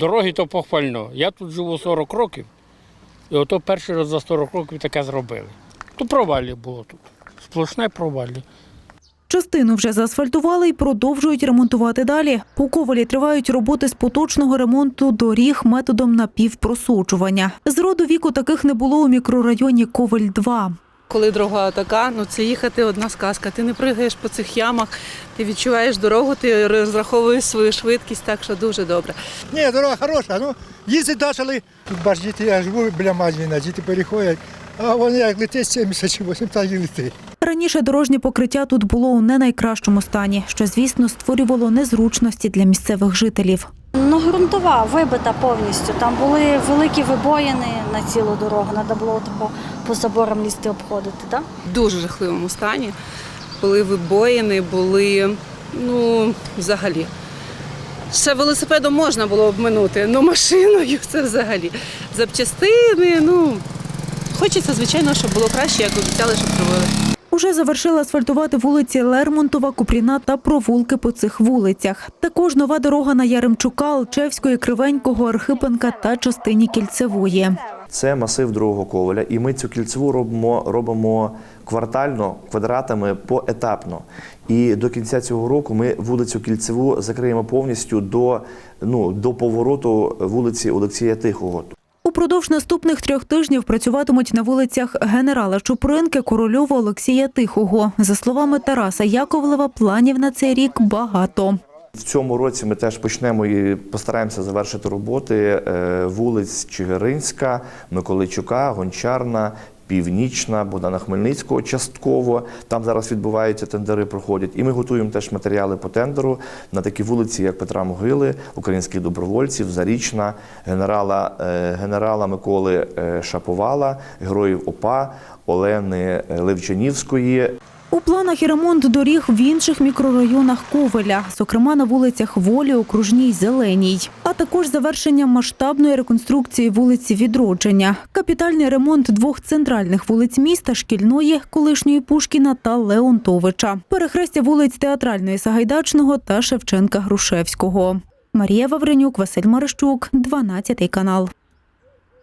Дороги то похвально. Я тут живу 40 років, і ото перший раз за 40 років таке зробили. То провалі було тут. Сплошне провалі. Частину вже заасфальтували і продовжують ремонтувати далі. У Ковалі тривають роботи з поточного ремонту доріг методом напівпросуджування. З роду віку таких не було у мікрорайоні Коваль-2. Коли дорога така, ну це їхати одна сказка. Ти не пригаєш по цих ямах, ти відчуваєш дорогу, ти розраховуєш свою швидкість, так що дуже добре. Ні, дорога хороша, ну їздити почали. Тут бач, діти, я живу біля магазина, діти переходять, а вони як летять 70 чи 80, так і летить. Раніше дорожнє покриття тут було у не найкращому стані, що, звісно, створювало незручності для місцевих жителів. Ну, ґрунтова вибита повністю. Там були великі вибоїни на цілу дорогу. Треба було тако по заборам лізти обходити. Так? В дуже жахливому стані. Були вибоїни, були, ну, взагалі. Ще велосипедом можна було обминути, але машиною це взагалі. Запчастини, ну. Хочеться, звичайно, щоб було краще, як обіцяли, щоб зробили. Уже завершили асфальтувати вулиці Лермонтова, Купріна та провулки по цих вулицях. Також нова дорога на Яремчука, Алчевської, Кривенького, Архипенка та частині Кільцевої. Це масив другого коваля, і ми цю кільцеву робимо, робимо квартально, квадратами поетапно. І до кінця цього року ми вулицю Кільцеву закриємо повністю до, ну, до повороту вулиці Олексія Тихого. Упродовж наступних трьох тижнів працюватимуть на вулицях генерала Чупринки, Корольова, Олексія Тихого. За словами Тараса Яковлева, планів на цей рік багато. В цьому році ми теж почнемо і постараємося завершити роботи е, вулиць Чигиринська, Миколичука, Гончарна. Північна, Богдана Хмельницького частково. Там зараз відбуваються тендери, проходять. І ми готуємо теж матеріали по тендеру на такі вулиці, як Петра Могили, українських добровольців, Зарічна, генерала, е, генерала Миколи е, Шаповала, героїв ОПА, Олени е, Левчанівської. У планах і ремонт доріг в інших мікрорайонах Ковеля, зокрема на вулицях Волі, Окружній, Зеленій, а також завершення масштабної реконструкції вулиці Відродження, капітальний ремонт двох центральних вулиць міста Шкільної, колишньої Пушкіна та Леонтовича, перехрестя вулиць Театральної Сагайдачного та Шевченка Грушевського. Марія Вавренюк, Василь Марищук, 12 канал.